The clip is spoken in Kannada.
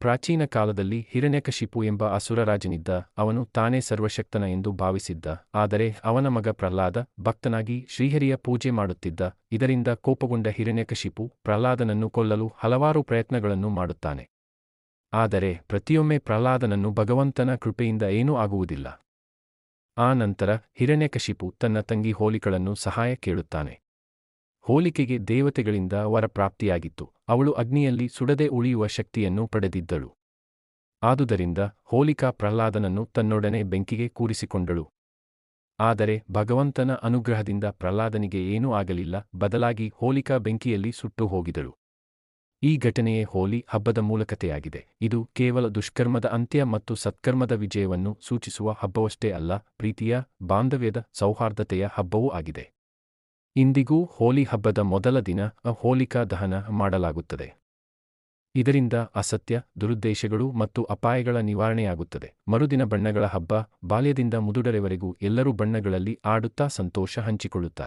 ಪ್ರಾಚೀನ ಕಾಲದಲ್ಲಿ ಹಿರಣ್ಯಕಶಿಪು ಎಂಬ ಅಸುರರಾಜನಿದ್ದ ಅವನು ತಾನೇ ಸರ್ವಶಕ್ತನ ಎಂದು ಭಾವಿಸಿದ್ದ, ಆದರೆ ಅವನ ಮಗ ಪ್ರಹ್ಲಾದ ಭಕ್ತನಾಗಿ ಶ್ರೀಹರಿಯ ಪೂಜೆ ಮಾಡುತ್ತಿದ್ದ, ಇದರಿಂದ ಕೋಪಗೊಂಡ ಹಿರಣ್ಯಕಶಿಪು ಪ್ರಹ್ಲಾದನನ್ನು ಕೊಲ್ಲಲು ಹಲವಾರು ಪ್ರಯತ್ನಗಳನ್ನು ಮಾಡುತ್ತಾನೆ. ಆದರೆ ಪ್ರತಿಯೊಮ್ಮೆ ಪ್ರಹ್ಲಾದನನ್ನು ಭಗವಂತನ ಕೃಪೆಯಿಂದ ಏನೂ ಆಗುವುದಿಲ್ಲ. ಆ ನಂತರ ಹಿರಣ್ಯಕಶಿಪು ತನ್ನ ತಂಗಿ ಹೋಲಿಕಳನ್ನು ಸಹಾಯ ಕೇಳುತ್ತಾನೆ. ಹೋಲಿಕೆಗೆ ದೇವತೆಗಳಿಂದ ವರ ಪ್ರಾಪ್ತಿಯಾಗಿತ್ತು ಅವಳು ಅಗ್ನಿಯಲ್ಲಿ ಸುಡದೆ ಉಳಿಯುವ ಶಕ್ತಿಯನ್ನು ಪಡೆದಿದ್ದಳು. ಆದುದರಿಂದ ಹೋಲಿಕಾ ಪ್ರಹ್ಲಾದನನ್ನು ತನ್ನೊಡನೆ ಬೆಂಕಿಗೆ ಕೂರಿಸಿಕೊಂಡಳು. ಆದರೆ ಭಗವಂತನ ಅನುಗ್ರಹದಿಂದ ಪ್ರಹ್ಲಾದನಿಗೆ ಏನೂ ಆಗಲಿಲ್ಲ, ಬದಲಾಗಿ ಹೋಲಿಕಾ ಬೆಂಕಿಯಲ್ಲಿ ಸುಟ್ಟು ಹೋಗಿದಳು. ಈ ಘಟನೆಯೇ ಹೋಲಿ ಹಬ್ಬದ ಮೂಲಕತೆಯಾಗಿದೆ. ಇದು ಕೇವಲ ದುಷ್ಕರ್ಮದ ಅಂತ್ಯ ಮತ್ತು ಸತ್ಕರ್ಮದ ವಿಜಯವನ್ನು ಸೂಚಿಸುವ ಹಬ್ಬವಷ್ಟೇ ಅಲ್ಲ, ಪ್ರೀತಿಯ, ಬಾಂಧವ್ಯದ, ಸೌಹಾರ್ದತೆಯ ಹಬ್ಬವೂ ಆಗಿದೆ. ಇಂದಿಗೂ ಹೋಲಿ ಹಬ್ಬದ ಮೊದಲ ದಿನ ಹೋಲಿಕಾ ದಹನ ಮಾಡಲಾಗುತ್ತದೆ. ಇದರಿಂದ ಅಸತ್ಯ, ದುರುದ್ದೇಶಗಳು ಮತ್ತು ಅಪಾಯಗಳ ನಿವಾರಣೆಯಾಗುತ್ತದೆ. ಮರುದಿನ ಬಣ್ಣಗಳ ಹಬ್ಬ ಬಾಲ್ಯದಿಂದ ಮುದುಡರೆವರೆಗೂ ಎಲ್ಲರೂ ಬಣ್ಣಗಳಲ್ಲಿ ಆಡುತ್ತಾ ಸಂತೋಷ ಹಂಚಿಕೊಳ್ಳುತ್ತಾರೆ.